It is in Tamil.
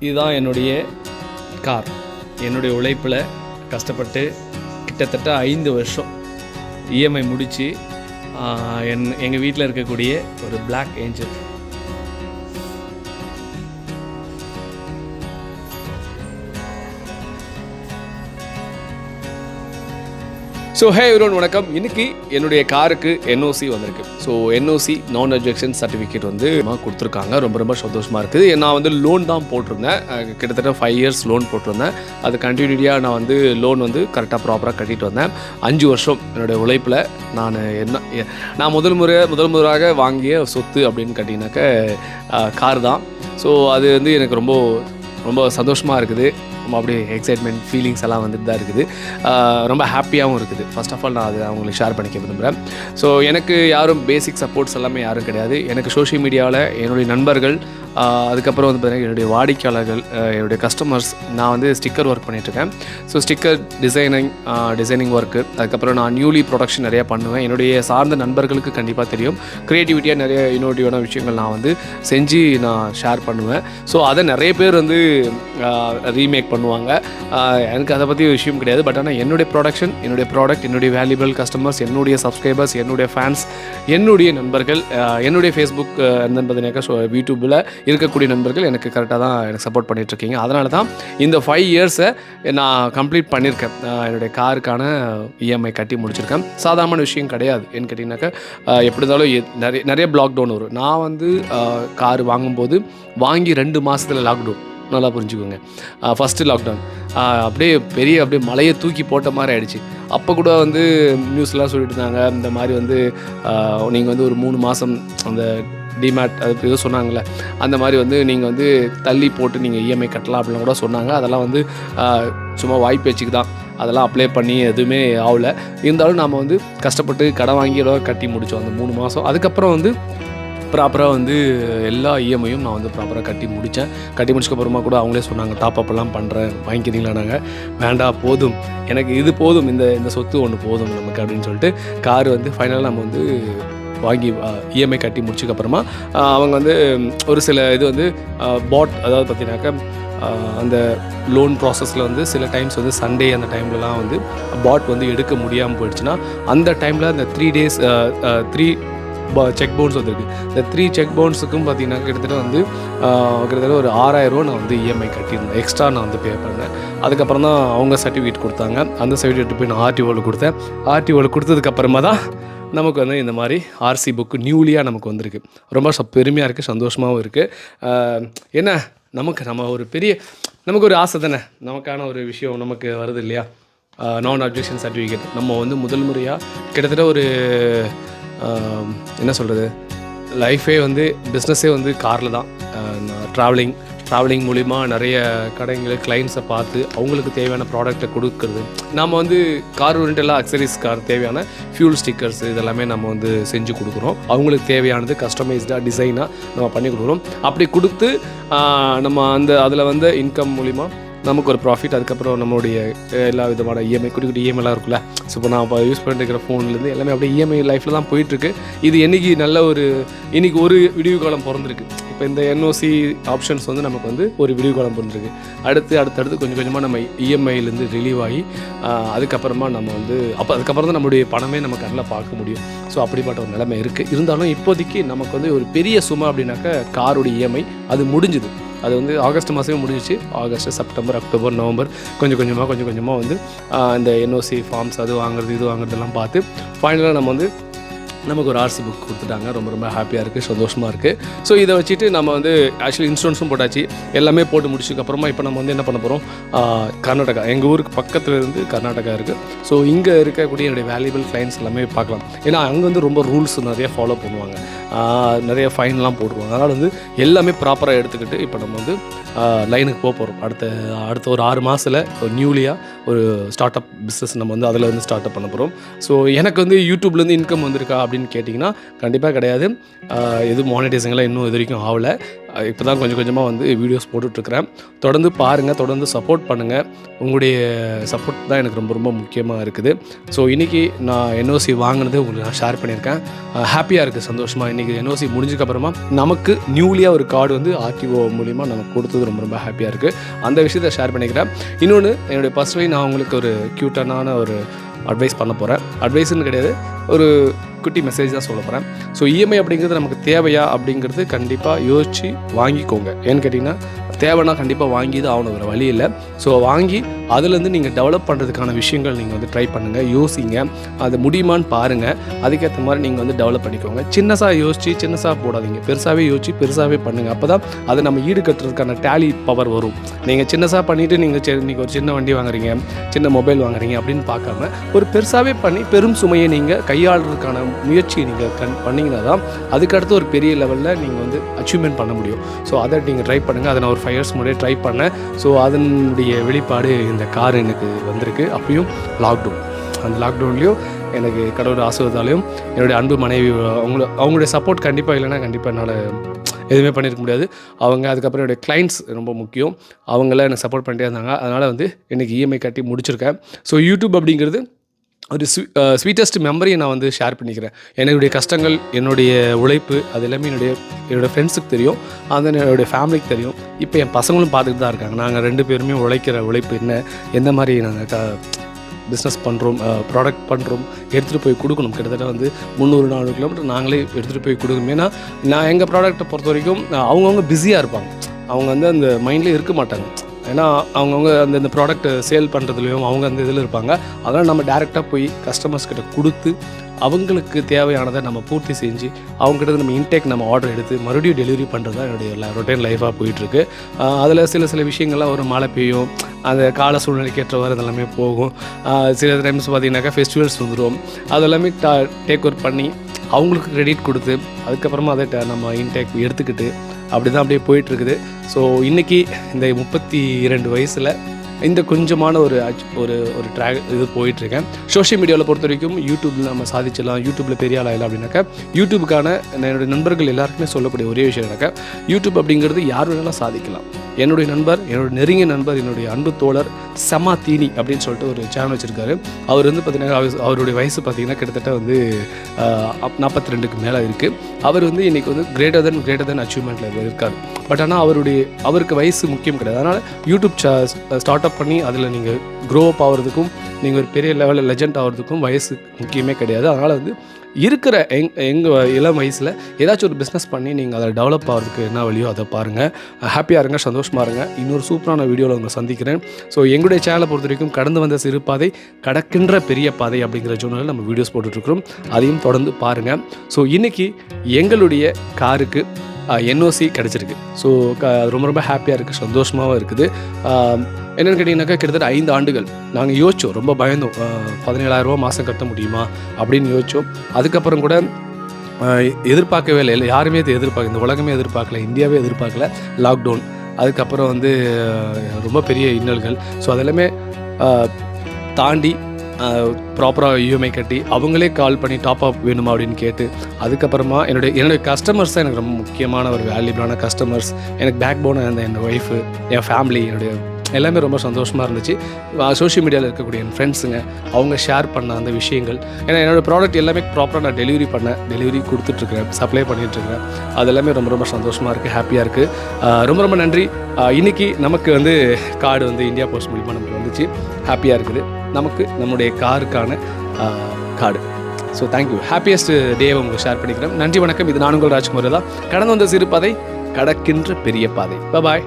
இதுதான் என்னுடைய கார். என்னுடைய உழைப்பில் கஷ்டப்பட்டு கிட்டத்தட்ட ஐந்து வருஷம் இஎம்ஐ முடித்து என் எங்கள் வீட்டில் இருக்கக்கூடிய ஒரு பிளாக் ஏஞ்சல் ஸோ ஹே இவரோன் வணக்கம். இன்னைக்கு என்னுடைய காருக்கு என்ஓசி வந்திருக்கு. So NOC non objection certificate வந்து கொடுத்துருக்காங்க. ரொம்ப ரொம்ப சந்தோஷமாக இருக்குது. நான் வந்து லோன் தான் போட்டிருந்தேன். கிட்டத்தட்ட ஃபைவ் இயர்ஸ் லோன் போட்டிருந்தேன். அது கண்டினியூட்டியாக நான் வந்து லோன் வந்து கரெக்டாக ப்ராப்பராக கட்டிட்டு வந்தேன். அஞ்சு வருஷம் என்னுடைய உழைப்பில் நான் என்ன நான் முதல் முறை முதல் முறையாக வாங்கிய சொத்து அப்படின்னு கேட்டிங்கனாக்க கார் தான். ஸோ அது வந்து எனக்கு ரொம்ப ரொம்ப சந்தோஷமாக இருக்குது. அப்படியே எக்ஸைட்மெண்ட் ஃபீலிங்ஸ் எல்லாம் வந்துட்டு தான் இருக்குது. ரொம்ப ஹாப்பியாகவும் இருக்குது. ஃபர்ஸ்ட் ஆஃப் ஆல் நான் அதை அவங்களுக்கு ஷேர் பண்ணிக்க விரும்புகிறேன் ஸோ எனக்கு யாரும் பேசிக் சப்போர்ட்ஸ் எல்லாமே யாரும் கிடையாது. எனக்கு சோஷியல் மீடியாவில் என்னுடைய நண்பர்கள் அதுக்கப்புறம் வந்து பார்த்திங்கன்னா என்னுடைய வாடிக்கையாளர்கள் என்னுடைய கஸ்டமர்ஸ் நான் வந்து ஸ்டிக்கர் ஒர்க் பண்ணிகிட்ருக்கேன் so sticker designing designing work அதுக்கப்புறம் நான் நியூலி ப்ரொடக்ஷன் நிறையா பண்ணுவேன். என்னுடைய சார்ந்த நண்பர்களுக்கு கண்டிப்பாக தெரியும். க்ரியேட்டிவிட்டியாக நிறைய இன்னோவேட்டிவான விஷயங்கள் நான் வந்து செஞ்சு நான் ஷேர் பண்ணுவேன். ஸோ அதை நிறைய பேர் வந்து ரீமேக் பண்ணுவாங்க. எனக்கு அதை பற்றி விஷயம் கிடையாது. பட் ஆனால் என்னுடைய ப்ராடக்ஷன் என்னுடைய ப்ராடக்ட் என்னுடைய வேல்யூபிள் கஸ்டமர்ஸ் என்னுடைய சப்ஸ்கிரைபர்ஸ் என்னுடைய ஃபேன்ஸ் என்னுடைய நண்பர்கள் என்னுடைய ஃபேஸ்புக் என்னன்னு பார்த்தீங்கன்னாக்கா ஸோ யூடியூப்பில் இருக்கக்கூடிய நண்பர்கள் எனக்கு கரெக்டாக தான் எனக்கு சப்போர்ட் பண்ணிகிட்ருக்கீங்க அதனால தான் இந்த ஃபைவ் இயர்ஸை நான் கம்ப்ளீட் பண்ணியிருக்கேன் என்னுடைய காருக்கான இஎம்ஐ கட்டி முடிச்சிருக்கேன். சாதாரண விஷயம் கிடையாது. ஏன்னு கேட்டிங்கனாக்கா எப்படி இருந்தாலும் நிறைய நிறைய லாக்டவுன் டவுன் வரும். நான் வந்து கார் வாங்கும்போது வாங்கி ரெண்டு மாதத்தில் லாக்டவுன் நல்லா புரிஞ்சுக்கோங்க. ஃபஸ்ட்டு லாக்டவுன் அப்படியே பெரிய அப்படியே மலையை தூக்கி போட்ட மாதிரி ஆயிடுச்சு. அப்போ கூட வந்து நியூஸ்லாம் சொல்லிட்டு இருந்தாங்க. இந்த மாதிரி வந்து நீங்கள் வந்து ஒரு மூணு மாதம் அந்த டிமேட் அது ஏதோ சொன்னாங்கல்ல. அந்த மாதிரி வந்து நீங்கள் வந்து தள்ளி போட்டு நீங்கள் இஎம்ஐ கட்டலாம் அப்படிலாம் கூட சொன்னாங்க. அதெல்லாம் வந்து சும்மா வாய்ப்பேச்சுக்கு தான். அதெல்லாம் அப்ளை பண்ணி எதுவுமே ஆகலை. இருந்தாலும் நாம் வந்து கஷ்டப்பட்டு கடன் வாங்கி கட்டி முடித்தோம் அந்த மூணு மாதம் அதுக்கப்புறம் வந்து ப்ராப்பராக வந்து எல்லா இஎம்ஐயும் நான் வந்து ப்ராப்பராக கட்டி முடித்தேன் கட்டி முடிச்சக்கப்புறமா கூட அவங்களே சொன்னாங்க டாப் பண்ணுறேன் வாங்கிக்கிறீங்களா? நாங்கள் வேண்டாம் போதும். எனக்கு இது போதும். இந்த இந்த சொத்து ஒன்று போதும் நமக்கு அப்படின்னு சொல்லிட்டு கார் வந்து ஃபைனலாக நம்ம வந்து வாங்கி இஎம்ஐ கட்டி முடிச்சதுக்கப்புறமா அவங்க வந்து ஒரு சில இது வந்து பாட் அதாவது பார்த்தீங்கன்னாக்கா அந்த லோன் ப்ராசஸில் வந்து சில டைம்ஸ் வந்து சண்டே அந்த டைம்லலாம் வந்து பாட் வந்து எடுக்க முடியாமல் போயிடுச்சுன்னா அந்த டைமில் அந்த three days three check bounce வந்துருக்கு. இந்த த்ரீ செக் பவுன்ஸுக்கும் பார்த்தீங்கன்னா கிட்டத்தட்ட வந்து கிட்டத்தட்ட ஒரு ஆறாயிரரூவா நான் வந்து இஎம்ஐ கட்டியிருந்தேன். எக்ஸ்ட்ரா நான் வந்து பே பண்ணேன். அதுக்கப்புறம் தான் அவங்க சர்டிஃபிகேட் கொடுத்தாங்க. அந்த சர்டிஃபிகேட் போய் நான் ஆர்டிஓவில் கொடுத்தேன். ஆர்டிஓவில் கொடுத்ததுக்கப்புறமா தான் நமக்கு வந்து இந்த மாதிரி ஆர்சி புக்கு நியூலியாக நமக்கு வந்திருக்கு. ரொம்ப ச பெருமையாக இருக்குது சந்தோஷமாகவும் இருக்குது என்ன? நமக்கு நம்ம ஒரு பெரிய நமக்கு ஒரு ஆசை தானே? நமக்கான ஒரு விஷயம் நமக்கு வருது இல்லையா? நான் அப்ஜெக்ஷன் சர்டிஃபிகேட் நம்ம வந்து முதல் முறையாக கிட்டத்தட்ட ஒரு என்ன சொல்கிறது லைஃபே வந்து பிஸ்னஸே வந்து காரில் தான். ட்ராவலிங் ட்ராவலிங் மூலிமா நிறைய கடைங்களை கிளைண்ட்ஸை பார்த்து அவங்களுக்கு தேவையான ப்ராடக்ட்டை கொடுக்கறது. நம்ம வந்து கார் ரெண்டெல்லாம் அக்சரிஸ் கார் தேவையான ஃபியூல் ஸ்டிக்கர்ஸ் இதெல்லாமே நம்ம வந்து செஞ்சு கொடுக்குறோம். அவங்களுக்கு தேவையானது கஸ்டமைஸ்டாக டிசைனாக நம்ம பண்ணி கொடுக்குறோம். அப்படி கொடுத்து நம்ம அந்த அதில் வந்து இன்கம் மூலிமா நமக்கு ஒரு ப்ராஃபிட் அதுக்கப்புறம் நம்மளுடைய எல்லா விதமான இஎம்ஐ குட்டி குட்டி இஎம்ஐலாம் இருக்குல்ல. ஸோ இப்போ நான் இப்போ யூஸ் பண்ணிட்டு இருக்கிற ஃபோன்லேருந்து எல்லாமே அப்படியே இஎம்ஐ லைஃப்பில் தான் போயிட்டுருக்கு இது என்றைக்கு நல்ல ஒரு இன்றைக்கி ஒரு விடிவு காலம் பிறந்திருக்கு. இப்போ இந்த என்ஓசி ஆப்ஷன்ஸ் வந்து நமக்கு வந்து ஒரு விடிவு காலம் அடுத்து அடுத்தடுத்து கொஞ்சம் கொஞ்சமாக நம்ம இஎம்ஐலேருந்து ரிலீவ் ஆகி அதுக்கப்புறமா நம்ம வந்து அப்போ அதுக்கப்புறம் தான் நம்மளுடைய பணமே நம்ம கண்ணில் பார்க்க முடியும். ஸோ அப்படிப்பட்ட ஒரு நிலைமை இருக்குது இருந்தாலும் இப்போதைக்கு நமக்கு வந்து ஒரு பெரிய சுமை அப்படின்னாக்கா காரோட இஎம்ஐ அது முடிஞ்சுது. அது வந்து ஆகஸ்ட் மாதமே முடிஞ்சிச்சு. ஆகஸ்ட் செப்டம்பர் அக்டோபர் நவம்பர் கொஞ்சம் கொஞ்சமாக கொஞ்சம் கொஞ்சமாக வந்து இந்த என்ஓசி ஃபார்ம்ஸ் அது வாங்குறது இது வாங்குறதெல்லாம் பார்த்து ஃபைனலாக நம்ம வந்து நமக்கு ஒரு ஆர்சி புக் கொடுத்துட்டாங்க. ரொம்ப ரொம்ப ஹாப்பியாக இருக்குது சந்தோஷமாக இருக்குது ஸோ இதை வச்சுட்டு நம்ம வந்து ஆக்சுவலி இன்சூரன்ஸும் போட்டாச்சு. எல்லாமே போட்டு முடிச்சதுக்கப்புறமா இப்போ நம்ம வந்து என்ன பண்ண போகிறோம் கர்நாடகா. எங்கள் ஊருக்கு பக்கத்தில் இருந்து கர்நாடகா இருக்குது ஸோ இங்கே இருக்கக்கூடிய என்னுடைய வேல்யூபிள் கிளைண்ட்ஸ் எல்லாமே பார்க்கலாம். ஏன்னா அங்கே வந்து ரொம்ப ரூல்ஸ் நிறைய ஃபாலோ பண்ணுவாங்க. நிறைய ஃபைன்லாம் போட்டுருவாங்க. அதனால் வந்து எல்லாமே ப்ராப்பராக எடுத்துக்கிட்டு இப்போ நம்ம வந்து லைனுக்கு போக போகிறோம் அடுத்த அடுத்த ஒரு ஆறு மாதத்தில் ஒரு நியூலியாக ஒரு ஸ்டார்ட் அப் பிஸ்னஸ் நம்ம வந்து அதில் வந்து ஸ்டார்ட் அப் பண்ண போகிறோம் ஸோ எனக்கு வந்து யூடியூப்லேருந்து இன்கம் வந்திருக்கா அப்படின்னு கேட்டிங்கன்னா கண்டிப்பாக கிடையாது. ஆஹ் எதுவும் மானிட்டைசிங்லாம் இன்னும் இது வரைக்கும் ஆகலை. இப்போ தான் கொஞ்சம் கொஞ்சமாக வந்து வீடியோஸ் போட்டுட்ருக்கிறேன். தொடர்ந்து பாருங்கள் தொடர்ந்து சப்போர்ட் பண்ணுங்கள் உங்களுடைய சப்போர்ட் தான் எனக்கு ரொம்ப ரொம்ப முக்கியமாக இருக்குது. ஸோ இன்றைக்கி நான் என்ஓசி வாங்கினது உங்களுக்கு நான் ஷேர் பண்ணியிருக்கேன். ஹாப்பியாக இருக்குது சந்தோஷமாக இன்றைக்கி என்ஓசி முடிஞ்சதுக்கப்புறமா நமக்கு நியூலியாக ஒரு கார்டு வந்து ஆர்டிஓ மூலிமா நமக்கு கொடுத்தது ரொம்ப ரொம்ப ஹாப்பியாக இருக்குது அந்த விஷயத்தை ஷேர் பண்ணிக்கிறேன். இன்னொன்று என்னுடைய பர்சனலி நான் உங்களுக்கு ஒரு க்யூட்டான ஒரு அட்வைஸ் பண்ண போகிறேன் அட்வைஸ்னு கிடையாது ஒரு குட்டி மெசேஜ் தான் சொல்ல போகிறேன் ஸோ இஎம்ஐ அப்படிங்கிறது நமக்கு தேவையா அப்படிங்கிறது கண்டிப்பாக யோசித்து வாங்கிக்கோங்க. ஏன்னு கேட்டிங்கன்னா தேவைன்னா கண்டிப்பாக வாங்கி தான் ஆகணும் வேறு வழி இல்லை. ஸோ வாங்கி அதுலேருந்து நீங்கள் டெவலப் பண்ணுறதுக்கான விஷயங்கள் நீங்கள் வந்து ட்ரை பண்ணுங்கள் யோசிங்க. அது முடியுமான்னு பாருங்கள் அதுக்கேற்ற மாதிரி நீங்கள் வந்து டெவலப் பண்ணிக்கோங்க. சின்னசாக யோசிச்சு சின்னசாக போடாதீங்க. பெருசாகவே யோசிச்சு பெருசாகவே பண்ணுங்கள் அப்போ தான் அதை நம்ம ஈடுகட்டுறதுக்கான டேலி பவர் வரும். நீங்கள் சின்னசாக பண்ணிவிட்டு நீங்கள் சரி நீங்கள் ஒரு சின்ன வண்டி வாங்குறீங்க சின்ன மொபைல் வாங்குறீங்க அப்படின்னு பார்க்காம ஒரு பெருசாகவே பண்ணி பெரும் சுமையை நீங்கள் கையாளுறதுக்கான முயற்சியை நீங்கள் கண் பண்ணிங்கன்னா தான் அதுக்கடுத்து ஒரு பெரிய லெவலில் நீங்கள் வந்து அச்சீவ்மெண்ட் பண்ண முடியும். ஸோ அதை நீங்கள் ட்ரை பண்ணுங்கள் அதை நான் ஒரு ஃபைவ் இயர்ஸ் முன்னாடியே ட்ரை பண்ணேன். ஸோ அதனுடைய வெளிப்பாடு இந்த கார் எனக்கு வந்திருக்கு. அப்பயும் லாக்டவுன் அந்த லாக்டவுன்லேயும் எனக்கு கடவுள் ஆசீர்வாதாலையும் என்னுடைய அன்பு மனைவி அவங்கள அவங்களுடைய சப்போர்ட் கண்டிப்பாக இல்லைன்னா கண்டிப்பாக என்னால் எதுவுமே பண்ணியிருக்க முடியாது. அவங்க அதுக்கப்புறம் என்னுடைய கிளைண்ட்ஸ் ரொம்ப முக்கியம். அவங்களாம் எனக்கு சப்போர்ட் பண்ணிட்டே இருந்தாங்க. அதனால் வந்து எனக்கு இஎம்ஐ கட்டி முடிச்சிருக்கேன். ஸோ யூடியூப் அப்படிங்கிறது ஒரு ஸ்வீட்டஸ்ட் மெமரியை நான் வந்து ஷேர் பண்ணிக்கிறேன். என்னுடைய கஷ்டங்கள் என்னுடைய உழைப்பு அது எல்லாமே என்னுடைய என்னோடய ஃப்ரெண்ட்ஸுக்கு தெரியும். அது என்னுடைய ஃபேமிலிக்கு தெரியும். இப்போ என் பசங்களும் பார்த்துட்டு தான் இருக்காங்க. நாங்கள் ரெண்டு பேருமே உழைக்கிற உழைப்பு என்ன எந்த மாதிரி நாங்கள் க பிஸ்னஸ் பண்ணுறோம் ப்ராடக்ட் பண்ணுறோம் எடுத்துகிட்டு போய் கொடுக்கணும். கிட்டத்தட்ட வந்து முந்நூறு நானூறு கிலோமீட்டர் நாங்களே எடுத்துகிட்டு போய் கொடுக்கணும். ஏன்னா நான் எங்கள் ப்ராடக்ட்டை பொறுத்த வரைக்கும் அவங்கவுங்க பிஸியாக இருப்பாங்க. அவங்க வந்து அந்த மைண்ட்லேயே இருக்க மாட்டாங்க. ஏன்னா அவங்கவுங்க அந்த இந்த ப்ராடக்ட் சேல் பண்ணுறதுலையும் அவங்க அந்த இதில் இருப்பாங்க. அதனால் நம்ம டேரெக்டாக போய் கஸ்டமர்ஸ் கிட்ட கொடுத்து அவங்களுக்கு தேவையானதை நம்ம பூர்த்தி செஞ்சு அவங்ககிட்ட நம்ம இன்டேக் நம்ம ஆர்டர் எடுத்து மறுபடியும் டெலிவரி பண்ணுறது தான் என்னுடைய ரொட்டேன் லைஃபாக போயிட்டுருக்கு. அதில் சில சில விஷயங்கள்லாம் ஒரு மழை பெய்யும் அந்த கால சூழ்நிலைக்கு ஏற்றவாறு அதெல்லாமே போகும். சில டைம்ஸ் பார்த்தீங்கன்னாக்கா ஃபெஸ்டிவல்ஸ் வந்துடும் அதெல்லாமே டா டேக் ஓவர் பண்ணி அவங்களுக்கு கிரெடிட் கொடுத்து அதுக்கப்புறமா அதை ட- நம்ம இன்டேக் எடுத்துக்கிட்டு அப்படி தான் அப்படியே போயிட்டுருக்குது ஸோ இன்றைக்கி இந்த முப்பத்தி இரண்டு வயசில் இந்த கொஞ்சமான ஒரு ஒரு ஒரு ட்ராக் இது போயிட்டுருக்கேன். சோஷியல் மீடியாவில் பொறுத்த வரைக்கும் யூடியூப்பில் நம்ம சாதிச்சிடலாம் யூடியூப்பில் பெரிய ஆளாகலாம் அப்படின்னாக்கா யூடியூபுக்கான என்னுடைய நண்பர்கள் எல்லாருக்குமே சொல்லக்கூடிய ஒரே விஷயம் என்னக்கா யூடியூப் அப்படிங்கிறது யார் வேணாலும் சாதிக்கலாம். என்னுடைய நண்பர் என்னுடைய நெருங்கிய நண்பர் என்னுடைய அன்பு தோழர் செமா தீனி அப்படின்னு சொல்லிட்டு ஒரு சேனல் வச்சுருக்காரு. அவர் வந்து பார்த்தீங்கன்னா அவர்- அவருடைய வயசு பார்த்தீங்கன்னா கிட்டத்தட்ட வந்து நாற்பத்தி ரெண்டுக்கு மேலே இருக்குது அவர் வந்து இன்றைக்கி வந்து கிரேட்டர் தென் கிரேட்டர் தென் அச்சீவ்மெண்ட்டில் இருக்கார். பட் ஆனால் அவருடைய அவருக்கு வயசு முக்கியம் கிடையாது. அதனால் யூடியூப் ஸ்டார்ட் அப் பண்ணி அதில் நீங்கள் க்ரோ அப் ஆகிறதுக்கும் நீங்கள் ஒரு பெரிய லெவலில் லெஜெண்ட் ஆகிறதுக்கும் வயசு முக்கியமே கிடையாது. அதனால் வந்து இருக்கிற எங் எங்கள் இளம் வயசில் ஏதாச்சும் ஒரு பிஸ்னஸ் பண்ணி நீங்கள் அதை டெவலப் ஆகிறதுக்கு என்ன வழியோ அதை பாருங்கள் ஹாப்பியாக இருங்க சந்தோஷமாக இருங்க. இன்னொரு சூப்பரான வீடியோவில் உங்களை சந்திக்கிறேன். ஸோ எங்களுடைய சேனலை பொறுத்த வரைக்கும் கடந்து வந்த சிறு பாதை கடக்கின்ற பெரிய பாதை அப்படிங்கிற ஜோனலில் நம்ம வீடியோஸ் போட்டுட்ருக்குறோம். அதையும் தொடர்ந்து பாருங்கள் ஸோ இன்றைக்கி எங்களுடைய காருக்கு என்ஓசி கிடச்சிருக்கு. ஸோ க ரொம்ப ரொம்ப ஹாப்பியாக இருக்குது சந்தோஷமாகவும் இருக்குது. என்னென்னு கேட்டிங்கனாக்கா கிட்டத்தட்ட ஐந்து ஆண்டுகள். நாங்கள் யோசித்தோம் ரொம்ப பயந்தோம். பதினேழாயிரரூபா மாதம் கட்ட முடியுமா அப்படின்னு யோசித்தோம் அதுக்கப்புறம் கூட எதிர்பார்க்கவே இல்லை. இல்லை யாருமே இதை எதிர்பார்க்க இந்த உலகமே எதிர்பார்க்கல. இந்தியாவே எதிர்பார்க்கல. லாக்டவுன் அதுக்கப்புறம் வந்து ரொம்ப பெரிய இன்னல்கள். ஸோ அதெல்லாமே தாண்டி ப்ராப்பராக இஎம்ஐ கட்டி அவங்களே கால் பண்ணி டாப் அப் வேணுமா? அப்படின்னு கேட்டு அதுக்கப்புறமா என்னுடைய என்னுடைய கஸ்டமர்ஸ் தான் எனக்கு ரொம்ப முக்கியமான ஒரு வேல்யூபிளான கஸ்டமர்ஸ் எனக்கு பேக் போனாக இருந்த என் ஒய்ஃபு என் ஃபேமிலி என்னுடைய எல்லாமே ரொம்ப சந்தோஷமாக இருந்துச்சு. சோஷியல் மீடியாவில் இருக்கக்கூடிய என் ஃப்ரெண்ட்ஸுங்க அவங்க ஷேர் பண்ண அந்த விஷயங்கள். ஏன்னா என்னோடய ப்ராடக்ட் எல்லாமே ப்ராப்பராக நான் டெலிவரி பண்ணேன். டெலிவரி கொடுத்துட்ருக்கிறேன் சப்ளை பண்ணிகிட்ருக்கிறேன் அது எல்லாமே ரொம்ப ரொம்ப சந்தோஷமாக இருக்குது ஹாப்பியாக இருக்குது ரொம்ப ரொம்ப நன்றி. இன்றைக்கி இன்னைக்கு நமக்கு வந்து கார்டு வந்து இந்தியா போஸ்ட் மூலிமா நமக்கு வந்துச்சு. ஹாப்பியாக இருக்குது. நமக்கு நம்முடைய காருக்கான card. So thank you happiest day உங்களுக்கு ஷேர் பண்ணிக்கிறேன். நன்றி வணக்கம். இது நானுங்கள் ராஜ்குமார் தான் கடந்து வந்த சிறு பாதை கடக்கின்ற பெரிய பாதை. பாய்